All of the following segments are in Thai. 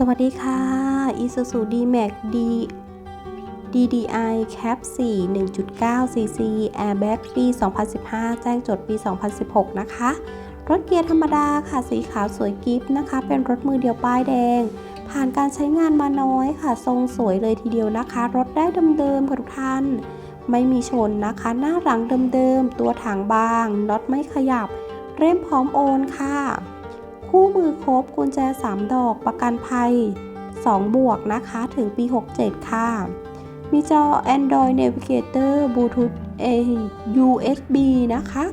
สวัสดีค่ะ Isuzu D-Max D DDI Cap 4 1.9 cc Airbag ปี 2015 แจ้งจดปี 2016 นะคะ รถเกียร์ธรรมดาค่ะ สีขาวสวยกิฟต์นะคะ เป็นรถมือเดียวป้ายแดง ผ่านการใช้งานมาน้อยค่ะ ทรงสวยเลยทีเดียวนะคะ รถได้เดิมๆค่ะทุกท่าน ไม่มีชนนะคะ หน้าหลังเดิมๆ ตัวถังบาง น็อตไม่ขยับ เร่มพร้อมโอนค่ะ คู่มือครบกุญแจ 3 ดอกประกันภัย 2 บวกนะคะ ถึงปี 67 ค่ะ มีจอ Android Navigator Bluetooth A USB นะคะ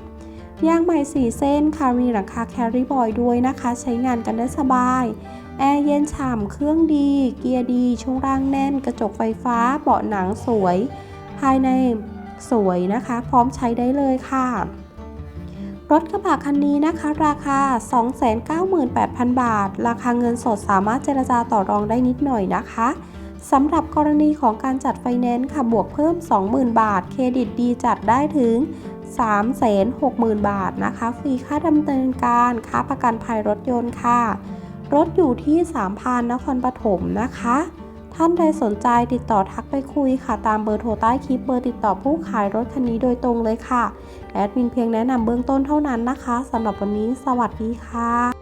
ยางใหม่4เส้นค่ะ มีหลังคา Carry Boy ด้วยนะคะ ใช้งานกันได้สบาย แอร์เย็นฉ่ำ เครื่องดี เกียร์ดี ช่วงล่างแน่น กระจกไฟฟ้า เบาะหนังสวย ภายในสวยนะคะ พร้อมใช้ได้เลยค่ะ รถกระบะคันนี้นะคะ ราคา 298,000 บาท ราคาเงินสดสามารถเจรจาต่อรองได้นิดหน่อยนะคะสำหรับกรณีของการจัดไฟแนนซ์ค่ะบวกเพิ่ม 20,000 บาท เครดิตดีจัดได้ถึง 360,000 บาทนะคะ ฟรีค่าดำเนินการค่าประกันภัยรถยนต์ค่ะ รถอยู่ที่ 3,000นครปฐมนะคะ ท่านใดสนใจติดต่อทักไปคุยค่ะตามเบอร์โทรใต้คลิปเบอร์ติดต่อผู้ขายรถคันนี้โดยตรงเลยค่ะ แอดมินเพียงแนะนำเบื้องต้นเท่านั้นนะคะสำหรับวันนี้ สวัสดีค่ะ